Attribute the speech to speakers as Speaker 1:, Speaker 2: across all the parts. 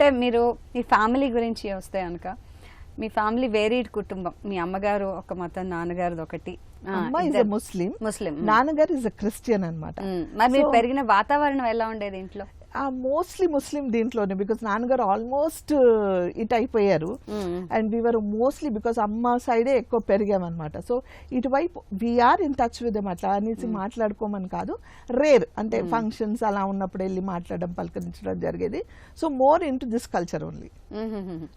Speaker 1: అంటే మీరు మీ ఫ్యామిలీ గురించి వస్తే కనుక మీ ఫ్యామిలీ వేరీడ్ కుటుంబం. మీ అమ్మగారు ఒక మతం నాన్నగారిది ఒకటి.
Speaker 2: ముస్లిం.
Speaker 1: ముస్లిం.
Speaker 2: నాన్నగారు ఇస్ అ క్రిస్టియన్ అనమాట.
Speaker 1: మరి మీరు పెరిగిన వాతావరణం ఎలా ఉండేది ఇంట్లో?
Speaker 2: మోస్ట్లీ ముస్లిం దీంట్లోనే బికాస్ నాన్నగారు ఆల్మోస్ట్ ఇట్ అయిపోయారు.
Speaker 1: మ్మ్.
Speaker 2: అండ్ వీఆర్ మోస్ట్లీ బికాస్ అమ్మ సైడే ఎక్కువ పెరిగామన్నమాట. సో ఇటువైపు వీఆర్ ఇన్ టచ్ విత్ అట్లా. అనేసి మాట్లాడుకోమని కాదు. రేర్ అంటే ఫంక్షన్స్ అలా ఉన్నప్పుడు వెళ్ళి మాట్లాడడం పలకరించడం జరిగేది. So more into this culture only.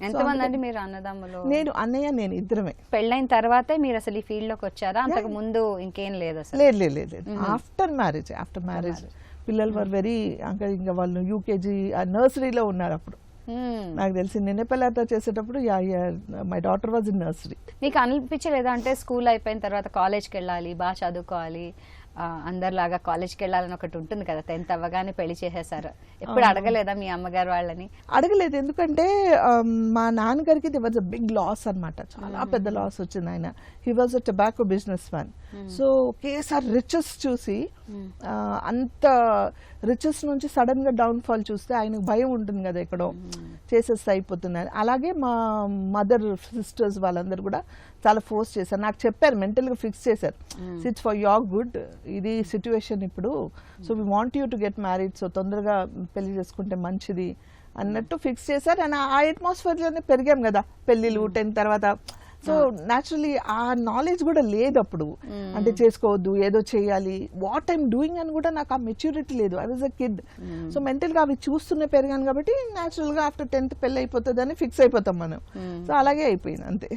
Speaker 1: ఎంతమంది మీరు అన్నదమ్ములు?
Speaker 2: నేను అన్నయ్య నేను ఇద్దరమే.
Speaker 1: పెళ్ళైన తర్వాతే మీరు అసలు ఈ ఫీల్డ్లోకి వచ్చారా? అంతకు ముందు ఇంకేం లేదు అసలు.
Speaker 2: లేదు లేదు లేదు లేదు. ఆఫ్టర్ మ్యారేజ్ ఆఫ్టర్ మ్యారేజ్ పిల్లలు వర్ వెరీ ఇంకా ఇంకా వాళ్ళు యూకేజీ నర్సరీలో ఉన్నారు అప్పుడు.
Speaker 1: మ్మ్.
Speaker 2: నాకు తెలిసి నిన్న పిల్లలతో చేసేటప్పుడు yeah my daughter was in nursery
Speaker 1: మీకు అనిపించలేదా? అంటే స్కూల్ అయిపోయిన తర్వాత కాలేజ్కి వెళ్ళాలి బాగా చదువుకోవాలి ఆ, అందరిలాగా కాలేజ్కి వెళ్ళాలని ఒకటి ఉంటుంది కదా టెన్త్ అవ్వగానే పెళ్ళి చేసేసారు ఎప్పుడు అడగలేదా మీ అమ్మగారు వాళ్ళని?
Speaker 2: అడగలేదు. ఎందుకంటే um, మా నాన్నగారికి there was a big loss అన్నమాట. చాలా పెద్ద లాస్ వచ్చింది ఆయన. He was a tobacco businessman so ఒకేసారి రిచెస్ చూసి ఆ, అంత రిచెస్ నుంచి సడన్గా డౌన్ ఫాల్ చూస్తే ఆయనకు భయం ఉంటుంది కదా ఎక్కడో. చేసేస్తే అయిపోతుంది అని. అలాగే మా మదర్ సిస్టర్స్ వాళ్ళందరూ కూడా చాలా ఫోర్స్ చేశారు. నాకు చెప్పారు mental గా ఫిక్స్ చేశారు ఇట్స్ ఫర్ యోర్ గుడ్ ఇది సిచ్యువేషన్ ఇప్పుడు. So we want you to get married so తొందరగా పెళ్ళి చేసుకుంటే మంచిది అన్నట్టు ఫిక్స్ చేశారు. అండ్ ఆ అట్మాస్ఫియర్లోనే పెరిగాం కదా. పెళ్ళిళ్ళు టెన్త్ తర్వాత సో న్యాచురలీ ఆ నాలెడ్జ్ కూడా లేదు అప్పుడు అంటే చేసుకోవద్దు ఏదో చేయాలి. వాట్ ఐమ్ డూయింగ్ అని కూడా నాకు ఆ మెచ్యూరిటీ లేదు. I was a kid so మెంటల్గా అవి చూస్తూనే పెరిగాను కాబట్టి న్యాచురల్గా ఆఫ్టర్ టెన్త్ పెళ్ళి అయిపోతుంది అని ఫిక్స్ అయిపోతాం మనం. సో అలాగే అయిపోయింది అంతే.